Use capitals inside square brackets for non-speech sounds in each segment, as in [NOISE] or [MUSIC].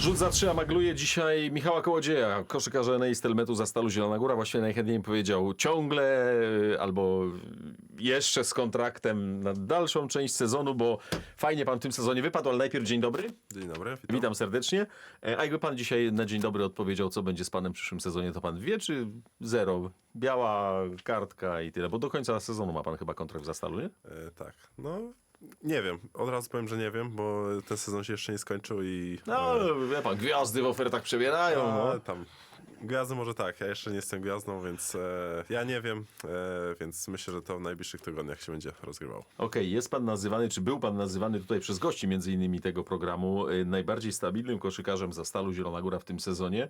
Rzut za trzy, a magluje dzisiaj Michała Kołodzieja, koszykarza Enei Stelmetu za Stalu Zielona Góra. Właściwie najchętniej powiedział ciągle y, albo jeszcze z kontraktem na dalszą część sezonu, bo fajnie pan w tym sezonie wypadł, ale najpierw dzień dobry. Dzień dobry, witam. Witam serdecznie. E, A jakby pan dzisiaj na dzień dobry odpowiedział, co będzie z panem w przyszłym sezonie, to pan wie, czy zero? Biała kartka i tyle, bo do końca sezonu ma pan chyba kontrakt za Stalu, nie? E, tak, no nie wiem, od razu powiem, że nie wiem, bo ten sezon się jeszcze nie skończył i... No, wie pan, gwiazdy w ofertach przebierają. a, No. tam, gwiazdy może tak, ja jeszcze nie jestem gwiazdą, więc e, ja nie wiem, e, więc myślę, że to w najbliższych tygodniach się będzie rozgrywało. Okej, jest pan nazywany, czy był pan nazywany tutaj przez gości między innymi tego programu y, najbardziej stabilnym koszykarzem za Stalu Zielona Góra w tym sezonie.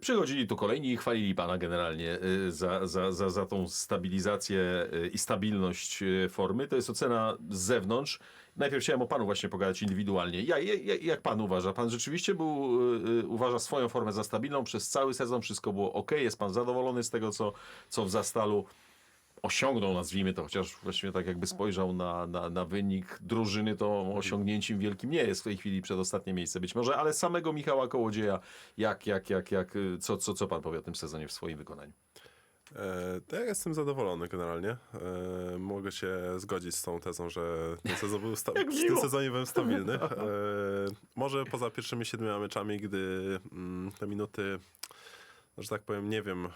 Przychodzili tu kolejni i chwalili pana generalnie y, za, za, za, za tą stabilizację y, i stabilność y, formy. To jest ocena z zewnątrz. Najpierw chciałem o panu właśnie pogadać indywidualnie. Ja, ja, jak pan uważa? Pan rzeczywiście był, uważa swoją formę za stabilną przez cały sezon, wszystko było ok, jest pan zadowolony z tego, co, co w Zastalu osiągnął, nazwijmy to, chociaż właściwie tak jakby spojrzał na, na, na wynik drużyny, to osiągnięciem wielkim nie jest w tej chwili przedostatnie miejsce być może, ale samego Michała Kołodzieja, jak, jak, jak, jak, co, co, co pan powie o tym sezonie w swoim wykonaniu? E, to ja jestem zadowolony generalnie. E, mogę się zgodzić z tą tezą, że ten sezon był sta- [LAUGHS] w tym sezonie byłem stabilny. [LAUGHS] E, może poza pierwszymi siedmioma meczami, gdy mm, te minuty, że tak powiem, nie wiem e,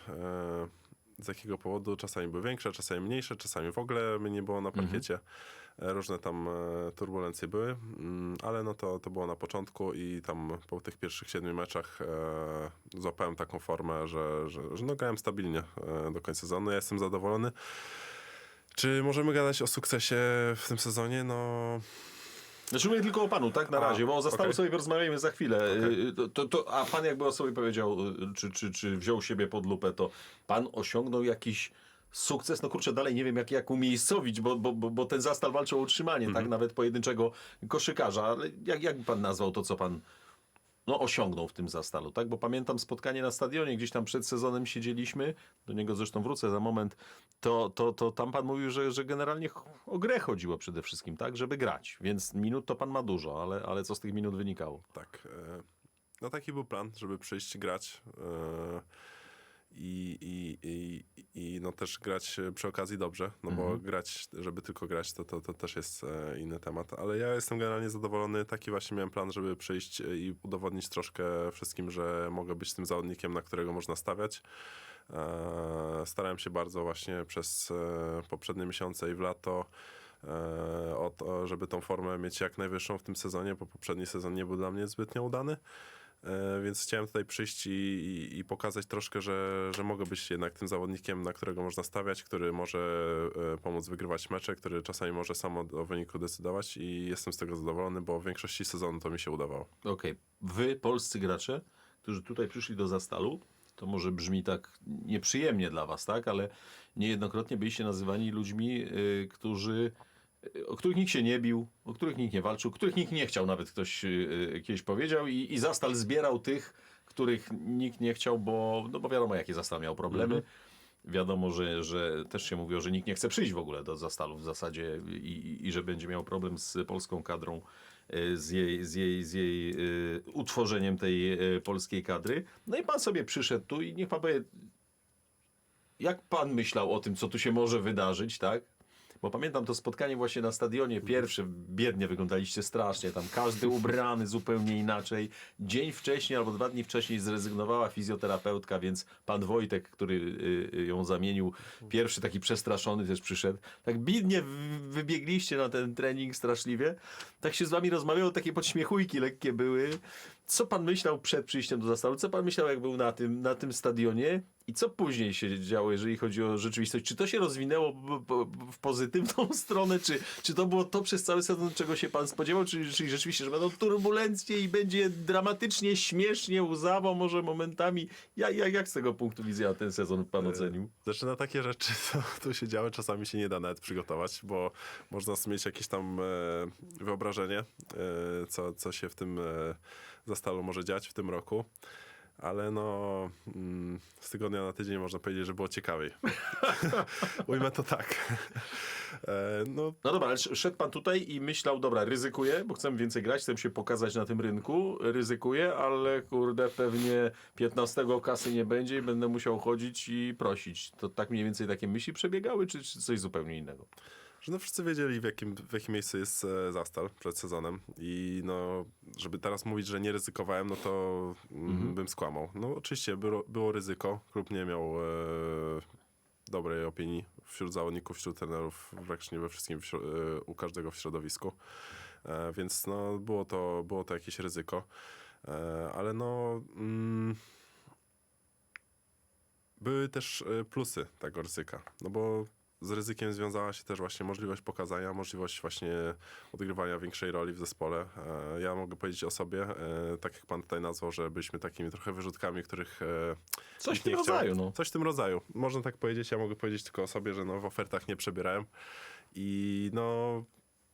z jakiego powodu, czasami były większe, czasami mniejsze, czasami w ogóle mnie nie było na parkiecie. E, Różne tam e, turbulencje były, mm, ale no to, to było na początku i tam po tych pierwszych siedmiu meczach e, złapałem taką formę, że, że, że no grałem stabilnie do końca sezonu. Ja jestem zadowolony. Czy możemy gadać o sukcesie w tym sezonie? No, Znaczy mówię tylko o panu, tak, na razie, bo o Zastalu okej. sobie porozmawiamy za chwilę. Y, To, to, a pan jakby o sobie powiedział, y, czy, czy, czy wziął siebie pod lupę, to pan osiągnął jakiś sukces, no kurczę, dalej nie wiem jak, jak umiejscowić, bo, bo, bo, bo ten Zastal walczy o utrzymanie, Mhm. tak, nawet pojedynczego koszykarza, ale jak, jak by pan nazwał to, co pan no, osiągnął w tym Zastalu, tak? Bo pamiętam spotkanie na stadionie, gdzieś tam przed sezonem siedzieliśmy, do niego zresztą wrócę za moment, to, to, to tam pan mówił, że, że generalnie o grę chodziło przede wszystkim, tak? Żeby grać, więc minut to pan ma dużo, ale, ale co z tych minut wynikało? tak. E, no taki był plan, żeby przyjść, grać. I, i, i, i no też grać e, przy okazji dobrze, no bo grać, żeby tylko grać, to, to, to też jest e, inny temat, ale ja jestem generalnie zadowolony, taki właśnie miałem plan, żeby przyjść e, i udowodnić troszkę wszystkim, że mogę być tym zawodnikiem, na którego można stawiać. Starałem się bardzo właśnie przez poprzednie miesiące i w lato o to, żeby tą formę mieć jak najwyższą w tym sezonie, bo poprzedni sezon nie był dla mnie zbytnio udany. E, Więc chciałem tutaj przyjść i, i, i pokazać troszkę, że, że mogę być jednak tym zawodnikiem, na którego można stawiać, który może e, pomóc wygrywać mecze, który czasami może sam o, wyniku decydować i jestem z tego zadowolony, bo w większości sezonu to mi się udawało. Okej, wy, polscy gracze, którzy tutaj przyszli do Zastalu, to może brzmi tak nieprzyjemnie dla was, tak? Ale niejednokrotnie byliście nazywani ludźmi, y, którzy, o których nikt się nie bił, o których nikt nie walczył, których nikt nie chciał, nawet ktoś y, y, kiedyś powiedział i, i Zastal zbierał tych, których nikt nie chciał, bo, no bo wiadomo, jakie Zastal miał problemy. Wiadomo, że, że też się mówiło, że nikt nie chce przyjść w ogóle do Zastalu w zasadzie i, i, i że będzie miał problem z polską kadrą, y, z jej, z jej, z jej y, utworzeniem tej y, polskiej kadry. No i pan sobie przyszedł tu i niech pan powie, jak pan myślał o tym, co tu się może wydarzyć, tak? Bo pamiętam to spotkanie właśnie na stadionie pierwsze, biednie wyglądaliście strasznie, tam każdy ubrany zupełnie inaczej. Dzień wcześniej albo dwa dni wcześniej zrezygnowała fizjoterapeutka, więc pan Wojtek, który y, y, ją zamienił, pierwszy taki przestraszony też przyszedł. Tak bidnie wy- wybiegliście na ten trening straszliwie. Tak się z wami rozmawiało, takie podśmiechujki lekkie były. Co pan myślał przed przyjściem do zastawu? Co pan myślał, jak był na tym, na tym stadionie? I co później się działo, jeżeli chodzi o rzeczywistość? Czy to się rozwinęło w pozytywną [LAUGHS] stronę? Czy, czy to było to przez cały sezon, czego się pan spodziewał? Czy, czyli rzeczywiście, że będą turbulencje i będzie dramatycznie, śmiesznie, łzawo może momentami? Jak, jak, jak z tego punktu widzenia ten sezon pan ocenił? Znaczy na takie rzeczy, [LAUGHS] co tu się działy, czasami się nie da nawet przygotować, bo można mieć jakieś tam e, wyobrażenie, e, co, co się w tym e, zastalu może dziać w tym roku. ale no mm, z tygodnia na tydzień można powiedzieć, że było ciekawiej. [LAUGHS] Ujmę to tak. E, no No dobra, ale sz- szedł pan tutaj i myślał, dobra, ryzykuję, bo chcę więcej grać, chcę się pokazać na tym rynku, ryzykuję, ale kurde, pewnie 15 kasy nie będzie i będę musiał chodzić i prosić. To tak mniej więcej takie myśli przebiegały, czy, czy coś zupełnie innego? Że no wszyscy wiedzieli w jakim, w jakim miejscu jest e, Zastal przed sezonem. I no, żeby teraz mówić, że nie ryzykowałem, no to mm, bym skłamał. No oczywiście było, było ryzyko, klub nie miał e, dobrej opinii wśród zawodników, wśród trenerów, praktycznie we wszystkim, w e, u każdego w środowisku, e, więc no było to, było to jakieś ryzyko, e, ale no... Mm, były też e, plusy tego ryzyka, no bo z ryzykiem związała się też właśnie możliwość pokazania, możliwość właśnie odgrywania większej roli w zespole. E, Ja mogę powiedzieć o sobie, e, tak jak pan tutaj nazwał, że byliśmy takimi trochę wyrzutkami, których e, Coś w tym chciał. rodzaju, no. Coś w tym rodzaju. Można tak powiedzieć, ja mogę powiedzieć tylko o sobie, że no w ofertach nie przebierałem i no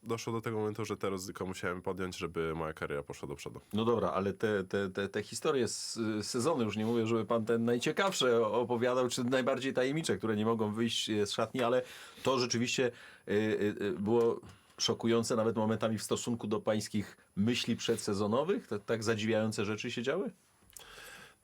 doszło do tego momentu, że te ryzyko musiałem podjąć, żeby moja kariera poszła do przodu. No dobra, ale te, te, te, te historie z sezonu, już nie mówię, żeby pan ten najciekawsze opowiadał, czy najbardziej tajemnicze, które nie mogą wyjść z szatni, ale to rzeczywiście y, y, y, było szokujące nawet momentami w stosunku do pańskich myśli przedsezonowych? Tak, tak zadziwiające rzeczy się działy?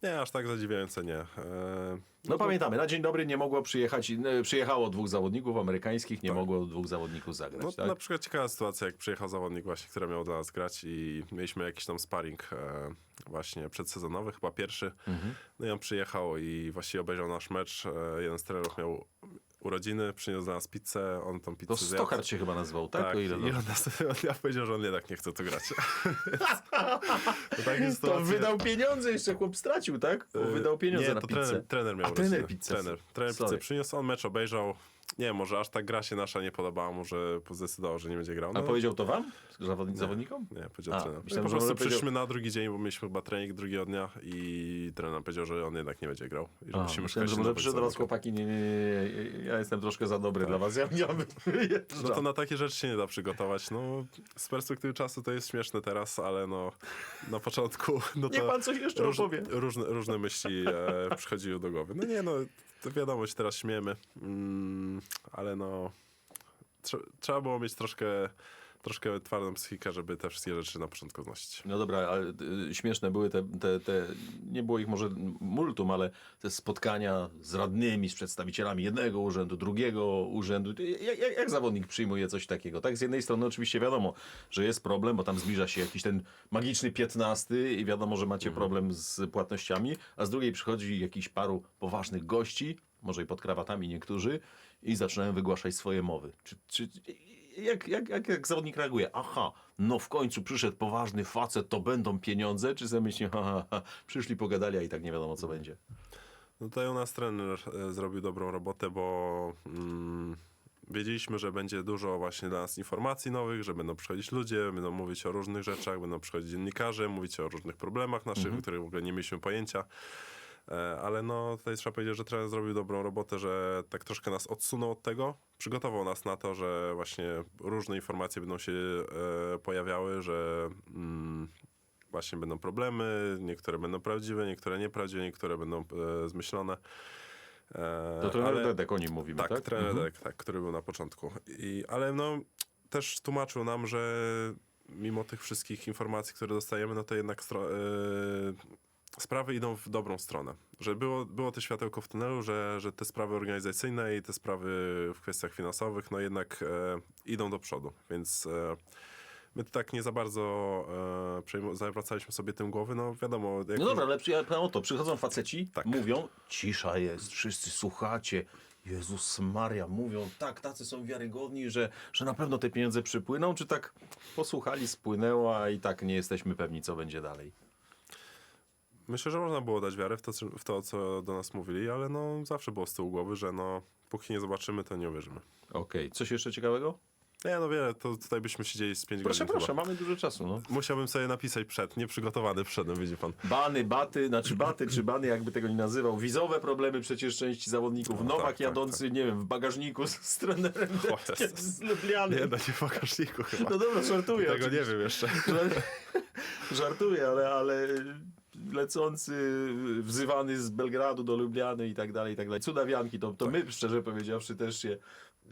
Nie, aż tak zadziwiające nie. E, No, pamiętamy, na dzień dobry nie mogło przyjechać, przyjechało dwóch zawodników amerykańskich, nie Tak. mogło dwóch zawodników zagrać, No, tak? Na przykład ciekawa sytuacja, jak przyjechał zawodnik właśnie, który miał dla nas grać i mieliśmy jakiś tam sparring e, właśnie przedsezonowy, chyba pierwszy. Mhm. No i on przyjechał i właściwie obejrzał nasz mecz. E, jeden z trenerów miał urodziny, przyniósł dla nas pizzę, on tą pizzę To zjadł. Stokart się chyba nazywał, tak? Tak, o ile i on nas, [LAUGHS] ja powiedział, że on jednak nie chce tu grać. [LAUGHS] to takie To wydał pieniądze, jeszcze chłop stracił, tak? Bo E, wydał pieniądze nie, na to pizzę. trener, trener miał A, trener pizzę. Trener, trener pizzę przyniósł, on mecz obejrzał. Nie wiem, może aż tak gra się nasza nie podobała mu, że zdecydował, że nie będzie grał. A No, powiedział to wam? Zawodni- zawodnikom? Nie, powiedział A, trener. myślałem, po prostu może powiedział- przyszliśmy na drugi dzień, bo mieliśmy chyba trening drugiego dnia i trener powiedział, że on jednak nie będzie grał. I że A, musimy myślałem, że może przyszedł do was chłopaki, nie, nie, nie, nie, ja jestem troszkę za dobry dla was, ja, bym [LAUGHS] No to na takie rzeczy się nie da przygotować. No, z perspektywy czasu to jest śmieszne teraz, ale no na początku no Niech pan coś jeszcze róż, opowie. różne, różne myśli e, przychodziły do głowy. No nie, no to wiadomo, się teraz śmiemy, mm, ale no trze- trzeba było mieć troszkę, troszkę twardą psychikę, żeby te wszystkie rzeczy na początku znosić. No dobra, ale y, śmieszne były te, te, te, nie było ich może multum, ale te spotkania z radnymi, z przedstawicielami jednego urzędu, drugiego urzędu. Jak, jak, jak zawodnik przyjmuje coś takiego? Tak, z jednej strony oczywiście wiadomo, że jest problem, bo tam zbliża się jakiś ten magiczny 15 i wiadomo, że macie problem z płatnościami, a z drugiej przychodzi jakiś paru poważnych gości, może i pod krawatami niektórzy, i zaczynają wygłaszać swoje mowy. Czy, czy, jak, jak, jak, jak zawodnik reaguje? Aha, no w końcu przyszedł poważny facet, to będą pieniądze? Czy sobie myśli, ha, ha, przyszli, pogadali, a i tak nie wiadomo, co będzie? No tutaj u nas trener e, zrobił dobrą robotę, bo mm, wiedzieliśmy, że będzie dużo właśnie dla nas informacji nowych, że będą przychodzić ludzie, będą mówić o różnych rzeczach, będą przychodzić dziennikarze, mówić o różnych problemach naszych, o których w ogóle nie mieliśmy pojęcia. E, Ale no tutaj trzeba powiedzieć, że trener zrobił dobrą robotę, że tak troszkę nas odsunął od tego, przygotował nas na to, że właśnie różne informacje będą się e, pojawiały, że mm, właśnie będą problemy, niektóre będą prawdziwe, niektóre nieprawdziwe, niektóre będą e, zmyślone. To trener ale- Dedek o nim mówimy, tak? tak, trener Mhm. Dedek, tak, który był na początku. I, ale no też tłumaczył nam, że mimo tych wszystkich informacji, które dostajemy, no to jednak stro- sprawy idą w dobrą stronę. Że było, było to światełko w tunelu, że, że te sprawy organizacyjne i te sprawy w kwestiach finansowych, no jednak e, idą do przodu. Więc e, my tak nie za bardzo e, zawracaliśmy sobie tym głowy. No wiadomo, jak No dobra, ale przy- o to, przychodzą faceci, Tak. mówią, cisza jest, wszyscy słuchacie. Jezus Maria, mówią tak, tacy są wiarygodni, że, że na pewno te pieniądze przypłyną, czy tak posłuchali, spłynęło, a i tak nie jesteśmy pewni, co będzie dalej. Myślę, że można było dać wiarę w to, co- w to, co do nas mówili, ale no zawsze było z tyłu głowy, że no póki nie zobaczymy, to nie uwierzymy. Okej, coś jeszcze ciekawego? Nie, no wiele, to tutaj byśmy siedzieli z 5 Proszę, godzin proszę, chyba. mamy dużo czasu, no. Musiałbym sobie napisać przed, nieprzygotowany przedem, widzi pan. Bany, baty, znaczy baty czy bany, jakby tego nie nazywał. Wizowe problemy przecież części zawodników. No, Nowak tak, tak, jadący, nie wiem, w bagażniku z, z trenerem O, Jezus. [LAUGHS] z Lubliany. Nie, no nie w bagażniku chyba. No dobra, żartuję. Tego nie oczywiście. wiem jeszcze. Żar- [LAUGHS] Żartuję, ale, ale lecący, wzywany z Belgradu do Lubliany i tak dalej, i tak dalej. Cudawianki, to, to my, szczerze powiedziawszy, też się,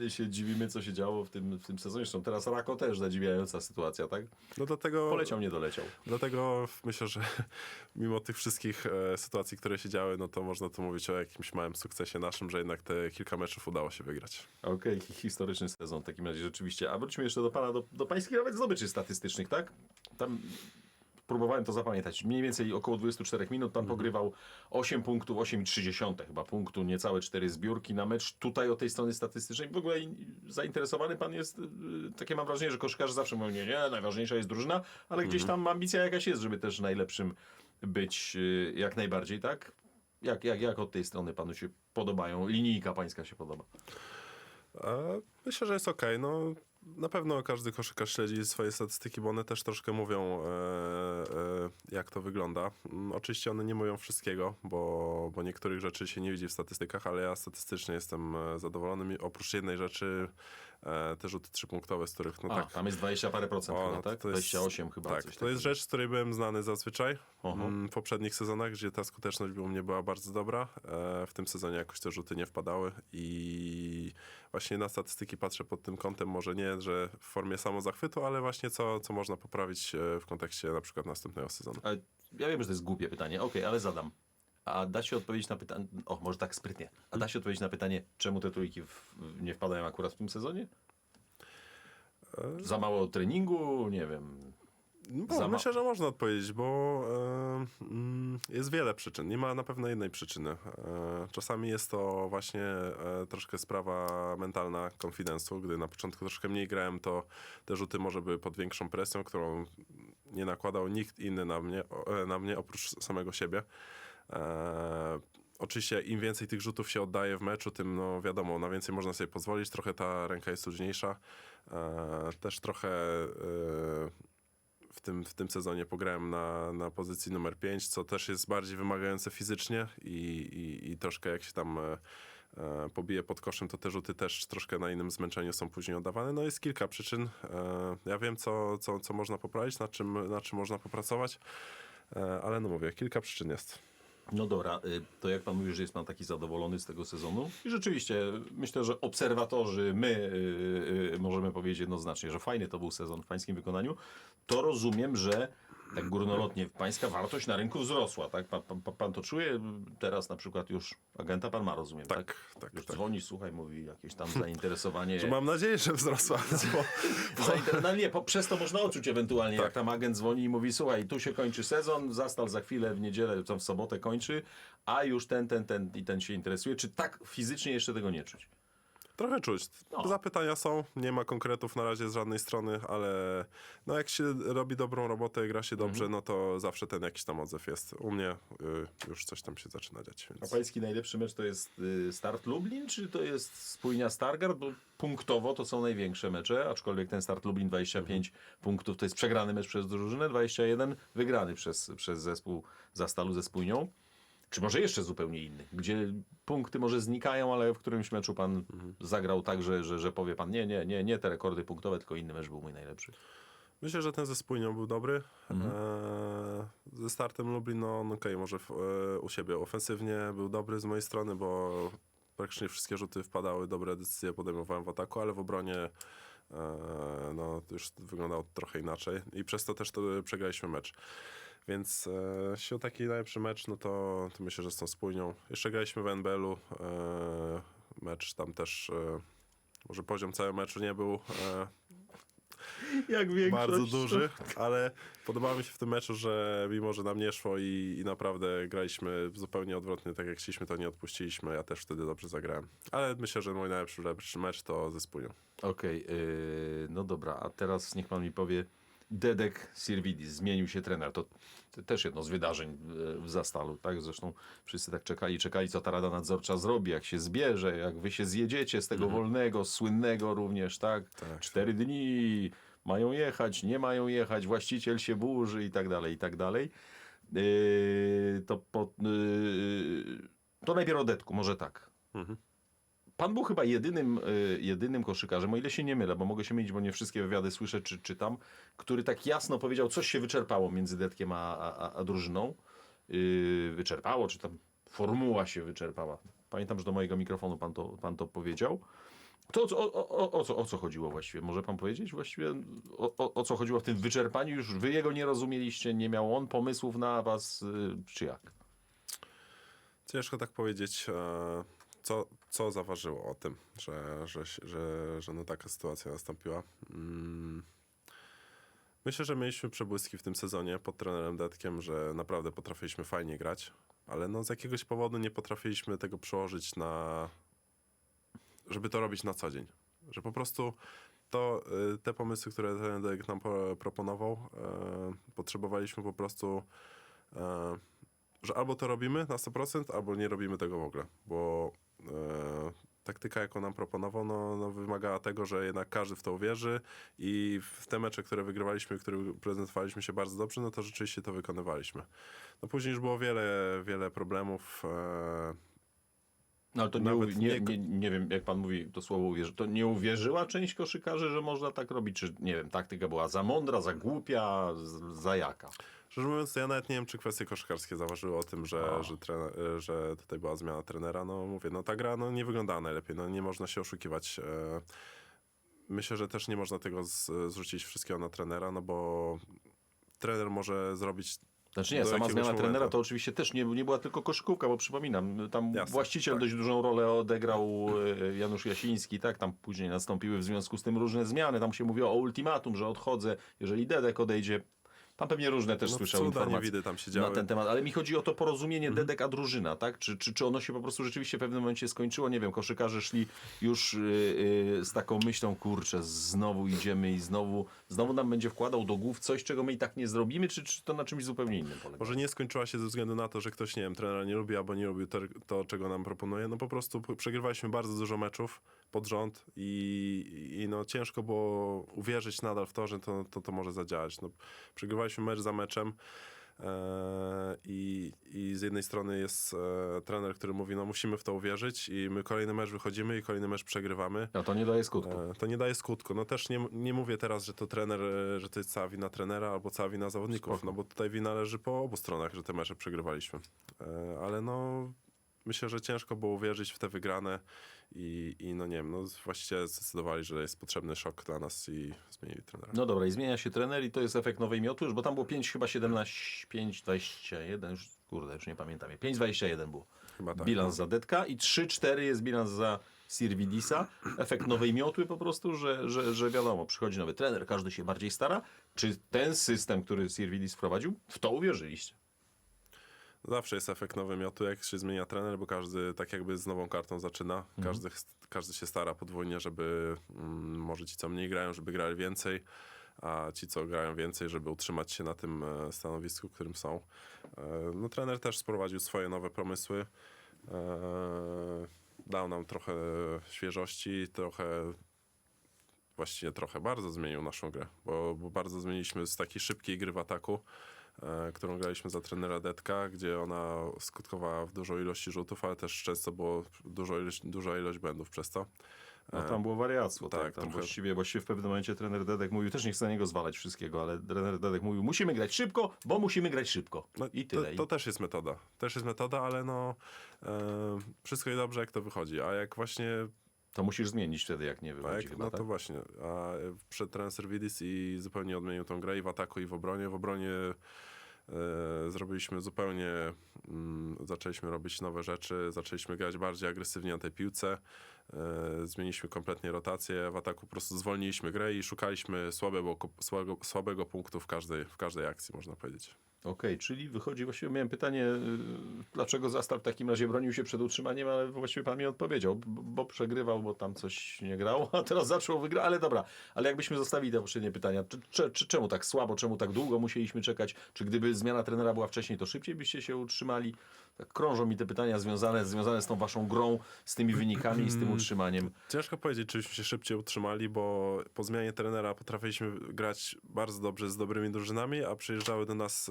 się dziwimy, co się działo w tym, w tym sezonie. Zresztą teraz Rako też zadziwiająca sytuacja, tak? No dlatego, Poleciał, nie doleciał. dlatego myślę, że [LAUGHS] mimo tych wszystkich e, sytuacji, które się działy, no to można tu mówić o jakimś małym sukcesie naszym, że jednak te kilka meczów udało się wygrać. Okej, hi- historyczny sezon w takim razie rzeczywiście. A wróćmy jeszcze do pana, do, do pańskich nawet zdobyczy statystycznych, tak? Tam próbowałem to zapamiętać. Mniej więcej około 24 minut pan pogrywał 8 punktów, 8,3 chyba punktu, niecałe 4 zbiórki na mecz. Tutaj od tej strony statystycznej w ogóle in- zainteresowany pan jest, y, takie mam wrażenie, że koszykarze zawsze mówią, nie, nie, najważniejsza jest drużyna, ale gdzieś tam ambicja jakaś jest, żeby też najlepszym być y, jak najbardziej, tak? Jak, jak, jak od tej strony panu się podobają? Linijka pańska się podoba? Myślę, że jest okej. No, na pewno każdy koszykarz śledzi swoje statystyki, bo one też troszkę mówią, e, e, jak to wygląda. Mm, Oczywiście one nie mówią wszystkiego, bo, bo niektórych rzeczy się nie widzi w statystykach, ale ja statystycznie jestem e, zadowolony. Oprócz jednej rzeczy, e, te rzuty trzypunktowe, z których no A, tak. tam jest 20 parę procent O, chyba, no tak? to jest- 28 chyba. Tak, to jest rzecz, z której byłem znany zazwyczaj mm, w poprzednich sezonach, gdzie ta skuteczność u mnie była bardzo dobra. E, W tym sezonie jakoś te rzuty nie wpadały i właśnie na statystyki patrzę pod tym kątem, może nie, że w formie samozachwytu, ale właśnie co, co można poprawić e, w kontekście na przykład następnego sezonu. Ale ja wiem, że to jest głupie pytanie, okej, ale zadam. A da się odpowiedzieć na pytanie, o może tak sprytnie, a da się odpowiedzieć na pytanie, czemu te trójki w, nie wpadają akurat w tym sezonie? E, Za mało treningu, nie wiem. No, myślę, że można odpowiedzieć, bo e, mm, jest wiele przyczyn. Nie ma na pewno jednej przyczyny. E, czasami jest to właśnie e, troszkę sprawa mentalna, konfidensu. Gdy na początku troszkę mniej grałem, to te rzuty może były pod większą presją, którą nie nakładał nikt inny na mnie, na mnie oprócz samego siebie. Oczywiście im więcej tych rzutów się oddaje w meczu, tym no wiadomo, na więcej można sobie pozwolić, trochę ta ręka jest luźniejsza. Też trochę w tym, w tym sezonie pograłem na, na pozycji numer 5, co też jest bardziej wymagające fizycznie i, i, i troszkę jak się tam e, e, pobije pod koszem, to te rzuty też troszkę na innym zmęczeniu są później oddawane. No jest kilka przyczyn. E, ja wiem, co, co, co można poprawić, nad czym, nad czym można popracować, e, ale no mówię, kilka przyczyn jest. No dobra, y, to jak pan mówi, że jest pan taki zadowolony z tego sezonu? I rzeczywiście, myślę, że obserwatorzy, my y, y, możemy powiedzieć jednoznacznie, że fajny to był sezon w pańskim wykonaniu. To rozumiem, że tak górnolotnie pańska wartość na rynku wzrosła, tak? Pan, pan, pan to czuje? Teraz na przykład już agenta pan ma, rozumiem, tak? Tak, tak, Już tak. dzwoni, słuchaj, mówi jakieś tam zainteresowanie. Że mam nadzieję, że wzrosła. [LAUGHS] Bo, Zainter... No nie, po, przez to można odczuć ewentualnie, Tak. jak tam agent dzwoni i mówi, słuchaj, tu się kończy sezon, zastal za chwilę w niedzielę, tam w sobotę kończy, a już ten, ten, ten i ten się interesuje. Czy tak fizycznie jeszcze tego nie czuć? Trochę czuć. No. Zapytania są, nie ma konkretów na razie z żadnej strony, ale no jak się robi dobrą robotę, gra się dobrze, Mhm. no to zawsze ten jakiś tam odzew jest. U mnie y, już coś tam się zaczyna dziać. A Więc... pański najlepszy mecz to jest y, Start Lublin, czy to jest Spójnia Stargard? Bo punktowo to są największe mecze, aczkolwiek ten Start Lublin 25 punktów to jest przegrany mecz przez drużynę, 21 wygrany przez, przez zespół Zastalu ze Spójnią. Czy może jeszcze zupełnie inny, gdzie punkty może znikają, ale w którymś meczu pan zagrał tak, że, że, że powie pan nie, nie, nie, nie te rekordy punktowe, tylko inny mecz był mój najlepszy. Myślę, że ten ze Spójnią był dobry. Mhm. Eee, ze startem Lublin, no no okej, może w, e, u siebie ofensywnie był dobry z mojej strony, bo praktycznie wszystkie rzuty wpadały, dobre decyzje podejmowałem w ataku, ale w obronie e, no, to już wyglądało trochę inaczej i przez to też to przegraliśmy mecz. Więc e, jeśli o taki najlepszy mecz, no to, to myślę, że z tą spójnią. Jeszcze graliśmy w NBL-u, e, mecz tam też, e, może poziom całego meczu nie był e, [LAUGHS] Jak większość. bardzo duży, ale podobało mi się w tym meczu, że mimo, że nam nie szło i, i naprawdę graliśmy zupełnie odwrotnie, tak jak chcieliśmy, to nie odpuściliśmy. Ja też wtedy dobrze zagrałem. Ale myślę, że mój najlepszy lepszy mecz to ze Spójnią. Okej, yy, no dobra, a teraz niech pan mi powie, Dedek Sirvidis, zmienił się trener, to też jedno z wydarzeń yy, w Zastalu, tak? Zresztą wszyscy tak czekali, czekali, co ta Rada Nadzorcza zrobi, jak się zbierze, jak wy się zjedziecie z tego wolnego, słynnego również, tak? Mhm. Tak. Cztery dni, mają jechać, nie mają jechać, właściciel się burzy i tak dalej, i tak dalej. Yy, to, po, yy, to najpierw o Dedku, może tak. Mhm. Pan był chyba jedynym, y, jedynym koszykarzem, o ile się nie mylę, bo mogę się mylić, bo nie wszystkie wywiady słyszę czy czytam, który tak jasno powiedział, coś się wyczerpało między Detkiem a, a, a drużyną. yy, wyczerpało, czy tam formuła się wyczerpała. Pamiętam, że do mojego mikrofonu pan to, pan to powiedział. To o, o, o, co, o co chodziło właściwie? Może pan powiedzieć właściwie o, o, o co chodziło w tym wyczerpaniu? Już wy jego nie rozumieliście, nie miał on pomysłów na was, yy, czy jak? Ciężko tak powiedzieć, e, co, co zaważyło o tym, że, że, że, że no taka sytuacja nastąpiła. Mm. Myślę, że mieliśmy przebłyski w tym sezonie pod trenerem Detkiem, że naprawdę potrafiliśmy fajnie grać, ale no z jakiegoś powodu nie potrafiliśmy tego przełożyć na... żeby to robić na co dzień. Że po prostu to y, te pomysły, które trener Detek nam po, proponował, e, potrzebowaliśmy po prostu e, że albo to robimy na 100%, albo nie robimy tego w ogóle, bo taktyka, jaką nam proponował, no, no wymagała tego, że jednak każdy w to uwierzy i w te mecze, które wygrywaliśmy, które prezentowaliśmy się bardzo dobrze, no to rzeczywiście to wykonywaliśmy. No później już było wiele, wiele problemów. E, No ale to nie, nie, nie- nie, wiem, jak pan mówi to słowo uwierzy, to nie uwierzyła część koszykarzy, że można tak robić, czy nie wiem, taktyka była za mądra, za głupia, za jaka? Szczerze mówiąc, ja nawet nie wiem, czy kwestie koszykarskie zaważyły o tym, że, że, trener, że tutaj była zmiana trenera. No mówię, no ta gra no, nie wyglądała najlepiej, no nie można się oszukiwać. E, Myślę, że też nie można tego z, zrzucić wszystkiego na trenera, no bo trener może zrobić Znaczy nie, sama zmiana momentu. trenera to oczywiście też nie, nie była tylko koszykówka, bo przypominam, tam Jasne, właściciel tak. dość dużą rolę odegrał e, Janusz Jasiński, tak, tam później nastąpiły w związku z tym różne zmiany, tam się mówiło o ultimatum, że odchodzę, jeżeli Dedek odejdzie. Pan pewnie różne też no, słyszał informacje niewidy tam się na ten temat, ale mi chodzi o to porozumienie Mhm. Dedek a drużyna, tak? Czy, czy, czy ono się po prostu rzeczywiście w pewnym momencie skończyło? Nie wiem, koszykarze szli już yy, yy, z taką myślą, kurczę, znowu idziemy i znowu, znowu nam będzie wkładał do głów coś, czego my i tak nie zrobimy, czy, czy to na czymś zupełnie innym polega? Może nie skończyła się ze względu na to, że ktoś, nie wiem, trenera nie lubi albo nie lubił to, czego nam proponuje. No po prostu przegrywaliśmy bardzo dużo meczów pod rząd i, i no ciężko było uwierzyć nadal w to, że to, to, to może zadziałać. No, przegrywaliśmy mecz za meczem. E, I, I z jednej strony jest e, trener, który mówi, no musimy w to uwierzyć i my kolejny mecz wychodzimy i kolejny mecz przegrywamy. No to nie daje skutku. E, To nie daje skutku. No też nie, nie mówię teraz, że to trener, że to jest cała wina trenera albo cała wina zawodników, Spoko. no bo tutaj wina leży po obu stronach, że te mecze przegrywaliśmy. Ale no myślę, że ciężko było uwierzyć w te wygrane i, i no nie wiem, no właściwie zdecydowali, że jest potrzebny szok dla nas i zmienili trenera. No dobra, i zmienia się trener i to jest efekt nowej miotły, już, bo tam było 5 chyba 17, 5, 21, już, kurde, już nie pamiętam. 5, 21 było. Chyba tak. bilans za Detka i 3-4 jest bilans za Sirvidisa. Efekt nowej miotły po prostu, że, że, że wiadomo, przychodzi nowy trener, każdy się bardziej stara. Czy ten system, który Sirvidis wprowadził, w to uwierzyliście? Zawsze jest efekt nowy miotu, jak się zmienia trener, bo każdy tak jakby z nową kartą zaczyna. Każdy, każdy się stara podwójnie, żeby mm, może ci, co mniej grają, żeby grali więcej, a ci, co grają więcej, żeby utrzymać się na tym e, stanowisku, którym są. E, No trener też sprowadził swoje nowe pomysły. E, Dał nam trochę świeżości, trochę właściwie trochę bardzo zmienił naszą grę, bo, bo bardzo zmieniliśmy z takiej szybkiej gry w ataku, którą graliśmy za trenera Detka, gdzie ona skutkowała w dużej ilości rzutów, ale też często było dużo ilość, duża ilość błędów przez to. No, E, tam było wariactwo, tak, tak, tam trochę. właściwie, właściwie w pewnym momencie trener Dedek mówił, też nie chcę na niego zwalać wszystkiego, ale trener Dedek mówił, musimy grać szybko, bo musimy grać szybko. No, I tyle. To, to też jest metoda. Też jest metoda, ale no e, wszystko jest dobrze, jak to wychodzi. A jak właśnie to musisz zmienić wtedy, jak nie wychodzi jak, chyba, no tak? to właśnie. A przed trener Servidis i zupełnie odmienił tą grę i w ataku, i w obronie. W obronie e, zrobiliśmy zupełnie, mm, zaczęliśmy robić nowe rzeczy, zaczęliśmy grać bardziej agresywnie na tej piłce. E, zmieniliśmy kompletnie rotację. W ataku po prostu zwolniliśmy grę i szukaliśmy słabego, słabego, słabego punktu w każdej, w każdej akcji, można powiedzieć. Okej, czyli wychodzi, właściwie miałem pytanie, y, dlaczego Zastaw w takim razie bronił się przed utrzymaniem, ale właściwie pan mi odpowiedział, bo przegrywał, bo tam coś nie grało, [LAUGHS] a teraz zaczął wygrać, ale dobra, ale jakbyśmy zostawili te poprzednie pytania, czy, czy, czy, czemu tak słabo, czemu tak długo musieliśmy czekać, czy gdyby zmiana trenera była wcześniej, to szybciej byście się utrzymali? Tak krążą mi te pytania związane, związane z tą waszą grą, z tymi wynikami i z tym utrzymaniem. Ciężko powiedzieć, czyśmy się szybciej utrzymali, bo po zmianie trenera potrafiliśmy grać bardzo dobrze z dobrymi drużynami, a przyjeżdżały do nas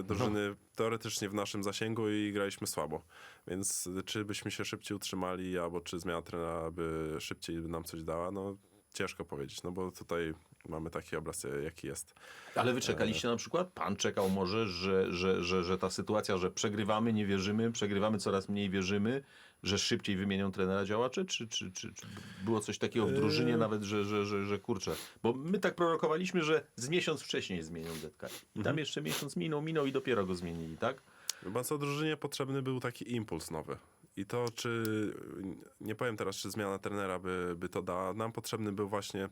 e, drużyny teoretycznie w naszym zasięgu i graliśmy słabo. Więc czy byśmy się szybciej utrzymali, albo czy zmiana trenera by szybciej nam coś dała, no ciężko powiedzieć, no bo tutaj mamy taki obraz, e, jaki jest. Ale wy czekaliście na przykład? Pan czekał może, że, że, że, że ta sytuacja, że przegrywamy, nie wierzymy, przegrywamy, coraz mniej wierzymy, że szybciej wymienią trenera działaczy? Czy, czy, czy, czy było coś takiego w drużynie Yy. nawet, że, że, że, że kurczę? Bo my tak prorokowaliśmy, że z miesiąc wcześniej zmienią Detka. I tam Mhm. jeszcze miesiąc minął, minął i dopiero go zmienili, tak? Chyba co drużynie potrzebny był taki impuls nowy. I to, czy nie powiem teraz, czy zmiana trenera by, by to dała. Nam potrzebny był właśnie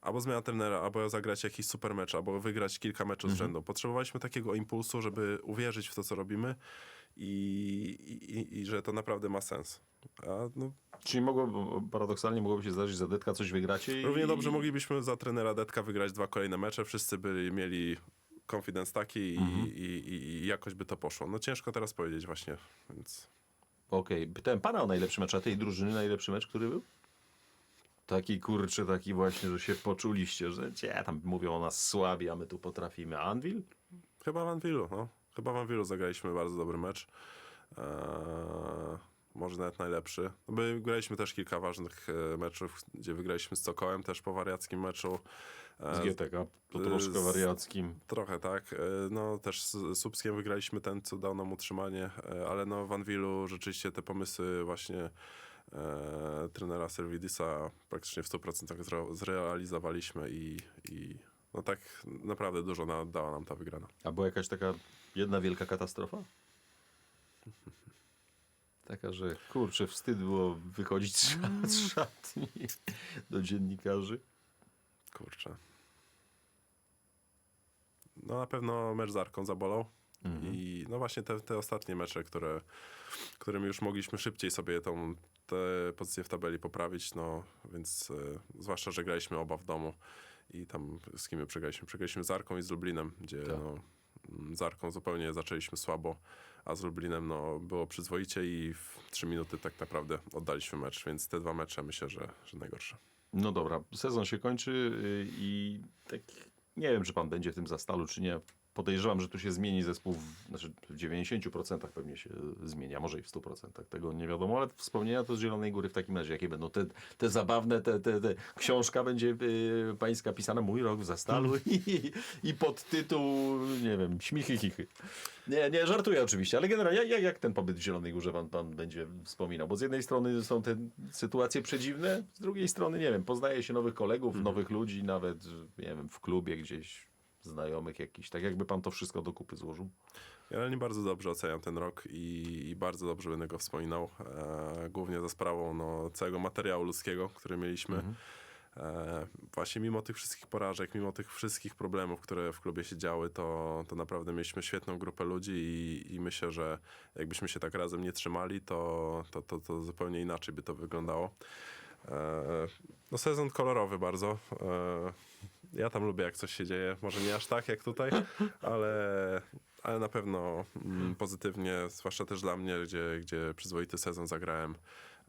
albo zmiana trenera, albo zagrać jakiś super mecz, albo wygrać kilka meczów z rzędu. Potrzebowaliśmy takiego impulsu, żeby uwierzyć w to, co robimy i, i, i, że to naprawdę ma sens. No, Czyli mogło, paradoksalnie mogłoby się zdarzyć, że za Detka coś wygracie i... równie dobrze moglibyśmy za trenera Detka wygrać dwa kolejne mecze, wszyscy by mieli confidence taki i, i, i, i jakoś by to poszło. No ciężko teraz powiedzieć właśnie, więc... Okej, pytałem pana o najlepszy mecz, a tej drużyny najlepszy mecz, który był? Taki kurczy, taki właśnie, że się poczuliście, że cie, tam mówią o nas słabi, a my tu potrafimy. A Anvil? Chyba w Anwilu, no. Chyba w Anwilu zagraliśmy bardzo dobry mecz. Eee, może nawet najlepszy. No My graliśmy też kilka ważnych e, meczów, gdzie wygraliśmy z Sokołem też po wariackim meczu. E, Z GTK, po troszkę z- wariackim. Trochę tak. E, No też z Subskiem wygraliśmy ten, co dał nam utrzymanie, e, ale no w Anwilu rzeczywiście te pomysły właśnie e, trenera Servidisa praktycznie w 100% zre, zrealizowaliśmy i, i no tak naprawdę dużo na, dała nam ta wygrana. A była jakaś taka jedna wielka katastrofa? Taka, że kurczę, wstyd było wychodzić z [LAUGHS] z szatni do dziennikarzy. Kurczę. No na pewno mecz z Arką zabolał. I no właśnie te, te ostatnie mecze, które, którymi już mogliśmy szybciej sobie tą te pozycję w tabeli poprawić, no więc e, zwłaszcza, że graliśmy oba w domu i tam z kim my przegraliśmy? Przegraliśmy z Arką i z Lublinem, gdzie Tak. no, z Arką zupełnie zaczęliśmy słabo, a z Lublinem no, było przyzwoicie i w trzy minuty tak naprawdę oddaliśmy mecz, więc te dwa mecze myślę, że, że najgorsze. No dobra, sezon się kończy y, i tak nie wiem, czy pan będzie w tym zastalu, czy nie. Podejrzewam, że tu się zmieni zespół, w, znaczy w 90% pewnie się zmienia, może i w 100%, tego nie wiadomo, ale wspomnienia to z Zielonej Góry w takim razie, jakie będą te, te zabawne, te, te, te książka będzie y, pańska pisana, mój rok w zastalu i, i podtytuł, nie wiem, śmichy, chichy. Nie, nie, żartuję oczywiście, ale generalnie jak, jak ten pobyt w Zielonej Górze pan, pan będzie wspominał? Bo z jednej strony są te sytuacje przedziwne, z drugiej strony, nie wiem, poznaje się nowych kolegów, nowych ludzi, nawet, nie wiem, w klubie gdzieś, znajomych jakichś, tak jakby pan to wszystko do kupy złożył. Ja nie bardzo dobrze oceniam ten rok i, i bardzo dobrze będę go wspominał. E, głównie za sprawą no, całego materiału ludzkiego, który mieliśmy. E, właśnie mimo tych wszystkich porażek, mimo tych wszystkich problemów, które w klubie się działy, to, to naprawdę mieliśmy świetną grupę ludzi i, i myślę, że jakbyśmy się tak razem nie trzymali, to, to, to, to zupełnie inaczej by to wyglądało. E, no sezon kolorowy bardzo. E, ja tam lubię, jak coś się dzieje. Może nie aż tak jak tutaj, ale, ale na pewno mm, pozytywnie, zwłaszcza też dla mnie, gdzie, gdzie przyzwoity sezon zagrałem.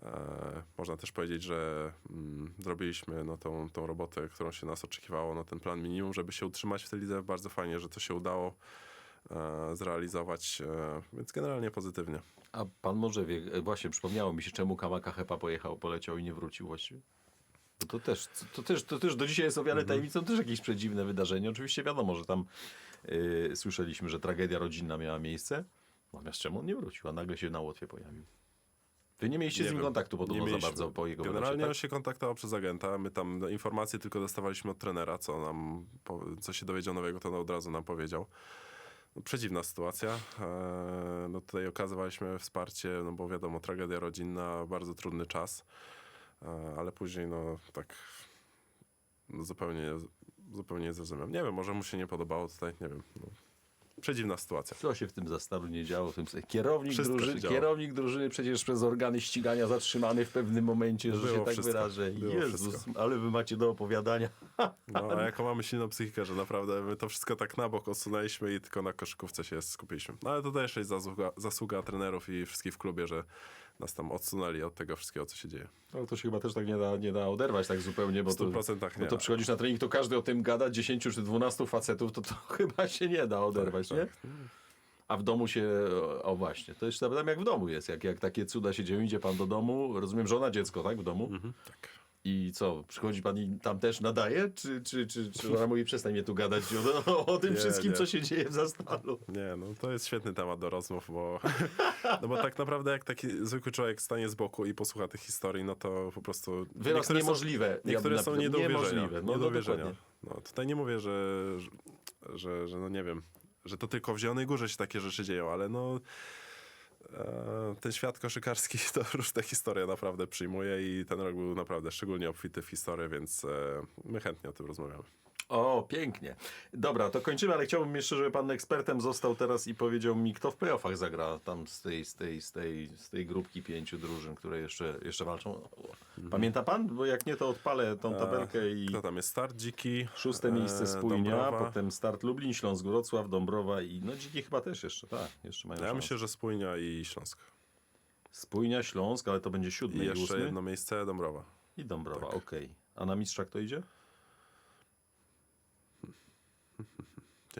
E, można też powiedzieć, że mm, zrobiliśmy no, tą, tą robotę, którą się nas oczekiwało, no, ten plan minimum, żeby się utrzymać w tej lidze. Bardzo fajnie, że to się udało e, zrealizować, e, więc generalnie pozytywnie. A pan może wie, e, właśnie przypomniało mi się, czemu Kamaka Hepa pojechał, poleciał i nie wrócił właściwie. To też, to też, to też do dzisiaj jest owiane tajemnicą, też jakieś przedziwne wydarzenie. Oczywiście wiadomo, że tam y, słyszeliśmy, że tragedia rodzinna miała miejsce. Natomiast czemu on nie wrócił, a nagle się na Łotwie pojawił? Wy nie mieliście Nie z nim wiem. kontaktu podobno za mieliśmy. bardzo po jego Generalnie wylecie, on się kontaktował przez agenta. My tam informacje tylko dostawaliśmy od trenera, co nam, co się dowiedział nowego, to on od razu nam powiedział. No, przedziwna sytuacja. Eee, no tutaj okazywaliśmy wsparcie, no bo wiadomo, tragedia rodzinna, bardzo trudny czas. Eee, ale później, no tak no, zupełnie, zupełnie nie zrozumiałem. Nie wiem, może mu się nie podobało tutaj, nie wiem. No, przedziwna sytuacja. Co się w tym zastaru nie działo? W tym... Kierownik, Wszystko druży... się działo. Kierownik drużyny przecież przez organy ścigania zatrzymany w pewnym momencie, że Było się tak wszystko. wyrażę. Było Jezus, wszystko. ale wy macie do opowiadania. [LAUGHS] No, a jaką mamy silną psychikę, że naprawdę my to wszystko tak na bok odsunęliśmy i tylko na koszykówce się skupiliśmy. No ale to też jest zasługa, zasługa trenerów i wszystkich w klubie, że nas tam odsunęli od tego wszystkiego, co się dzieje. Ale to się chyba też tak nie da, nie da oderwać tak zupełnie, bo W to, 100% bo nie. to przychodzisz na trening, to każdy o tym gada, 10 czy 12 facetów, to to [LAUGHS] chyba się nie da oderwać, Tak, nie? A w domu się, o właśnie, to jeszcze zapytam jak w domu jest, jak, jak takie cuda się dzieją, idzie pan do domu, rozumiem, żona, dziecko, tak, w domu? Tak. I co, przychodzi pan i tam też nadaje? Czy, czy, czy, czy ona mówi, przestań mnie tu gadać o, o, o tym Nie, wszystkim, nie. co się dzieje w zastalu? Nie, no to jest świetny temat do rozmów, bo, [LAUGHS] no bo tak naprawdę jak taki zwykły człowiek stanie z boku i posłucha tych historii, no to po prostu... Wyraz niektóre są- niemożliwe. ja bym Niektóre są napisał. nie do uwierzenia. No, nie do no, uwierzenia. No, tutaj nie mówię, że, że, że no nie wiem, że to tylko w Zielonej Górze się takie rzeczy dzieją, ale no ten świat koszykarski [LAUGHS] to różne historie naprawdę przyjmuje i ten rok był naprawdę szczególnie obfity w historię, więc e, my chętnie o tym rozmawiamy. O, pięknie. Dobra, to kończymy, ale chciałbym jeszcze, żeby pan ekspertem został teraz i powiedział mi, kto w playoffach zagra tam z tej, z tej, z tej, z tej grupki pięciu drużyn, które jeszcze, jeszcze walczą. Pamięta pan? Bo jak nie, to odpalę tą tabelkę i Kto tam jest? Start, Dziki, szóste miejsce e, Spójnia, Dąbrowa. potem start Lublin, Śląsk, Wrocław, Dąbrowa i no Dziki chyba też jeszcze, tak, jeszcze mają Ja myślę, że Spójnia i Śląsk. Spójnia, Śląsk, ale to będzie I siódmy i, jeszcze ósmy. jedno miejsce Dąbrowa. I Dąbrowa, Tak. okej. A na mistrza kto idzie?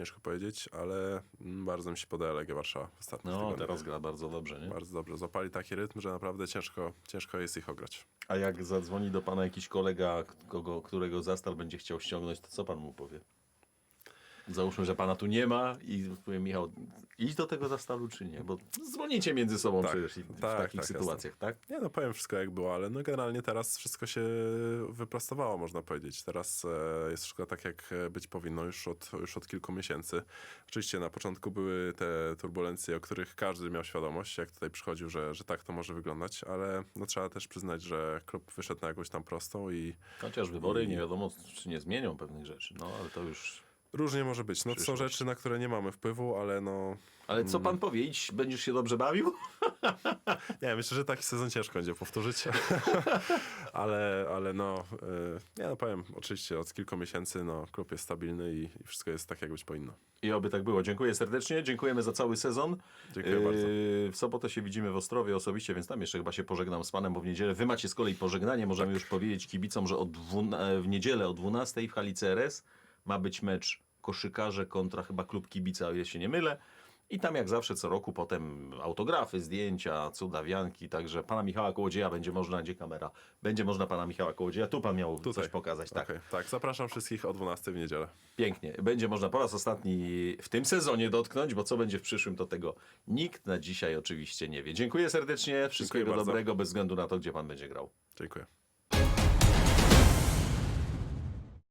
Ciężko powiedzieć, ale mm, bardzo mi się podaje Legia Warszawa w ostatnich No, tygodniach. teraz gra bardzo dobrze, nie? Bardzo dobrze. Złapali taki rytm, że naprawdę ciężko, ciężko jest ich ograć. A jak zadzwoni do pana jakiś kolega, kogo, którego zastal będzie chciał ściągnąć, to co pan mu powie? Załóżmy, że pana tu nie ma i powiem Michał, idź do tego zastalu czy nie? Bo dzwonicie między sobą Tak, przecież i w tak, takich tak, sytuacjach, tak? Nie no, powiem wszystko jak było, ale no generalnie teraz wszystko się wyprostowało, można powiedzieć. Teraz e, jest wszystko tak, jak e, być powinno już od, już od kilku miesięcy. Oczywiście na początku były te turbulencje, o których każdy miał świadomość, jak tutaj przychodził, że, że tak to może wyglądać, ale no, trzeba też przyznać, że klub wyszedł na jakąś tam prostą i Chociaż wybory nie wiadomo, czy nie zmienią pewnych rzeczy, no ale to już... różnie może być. No to są rzeczy, na które nie mamy wpływu, ale no Ale co pan powie? Idź, będziesz się dobrze bawił? [LAUGHS] Nie, myślę, że taki sezon ciężko będzie powtórzyć. [LAUGHS] ale, ale no, y, nie no powiem, oczywiście od kilku miesięcy no, klub jest stabilny i, i wszystko jest tak, jak być powinno. I oby tak było. Dziękuję serdecznie, dziękujemy za cały sezon. Dziękuję Yy, bardzo. W sobotę się widzimy w Ostrowie osobiście, więc tam jeszcze chyba się pożegnam z panem, bo w niedzielę wy macie z kolei pożegnanie. Możemy już powiedzieć kibicom, że od dwuna- w niedzielę o 12 w hali CRS ma być mecz koszykarze kontra chyba klub kibica, o ile się nie mylę. I tam jak zawsze co roku potem autografy, zdjęcia, cudawianki, także pana Michała Kołodzieja będzie można, gdzie kamera, będzie można pana Michała Kołodzieja, tu pan miał coś pokazać, tak. Okej, tak, zapraszam wszystkich o 12 w niedzielę. Pięknie. Będzie można po raz ostatni w tym sezonie dotknąć, bo co będzie w przyszłym, to tego nikt na dzisiaj oczywiście nie wie. Dziękuję serdecznie. Wszystkiego bardzo. dobrego, bez względu na to, gdzie pan będzie grał. Dziękuję.